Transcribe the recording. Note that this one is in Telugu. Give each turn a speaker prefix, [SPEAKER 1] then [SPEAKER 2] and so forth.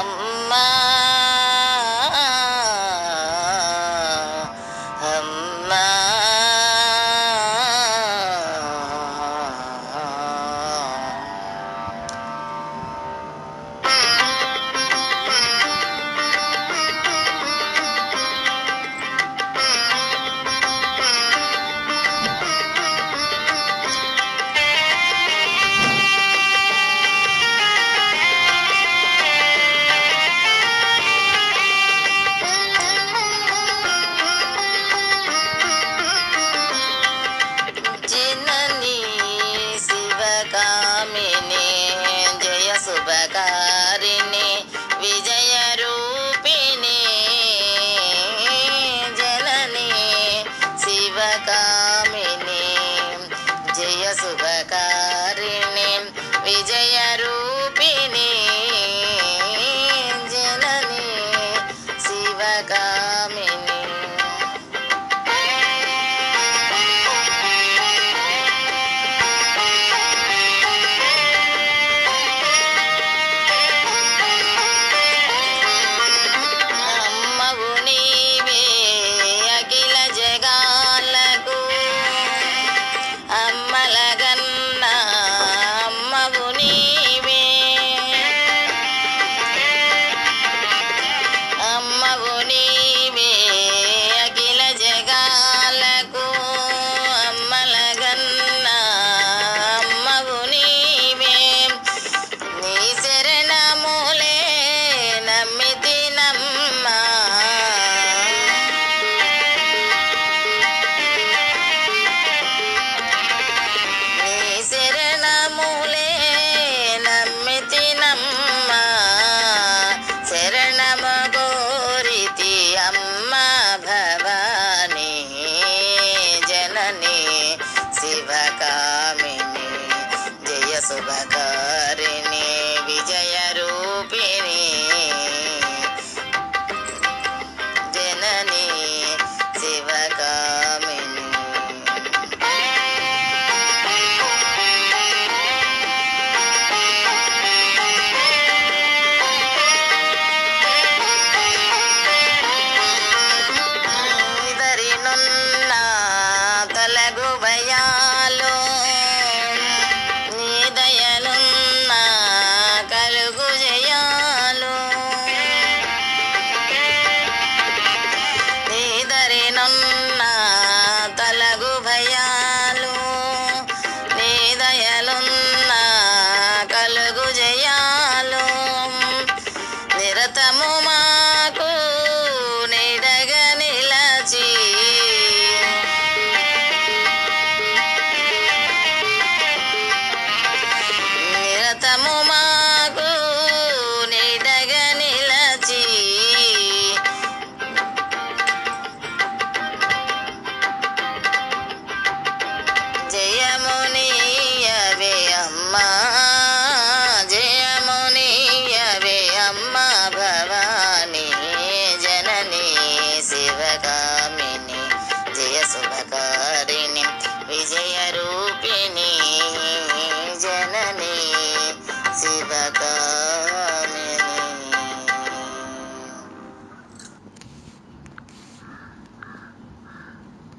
[SPEAKER 1] أما Sivakamini Sivakamini. Jaya శుభకారిణి That moment. జయసుభగామిని జయ శుభకారిణి విజయ రూపిణి జనని శివకా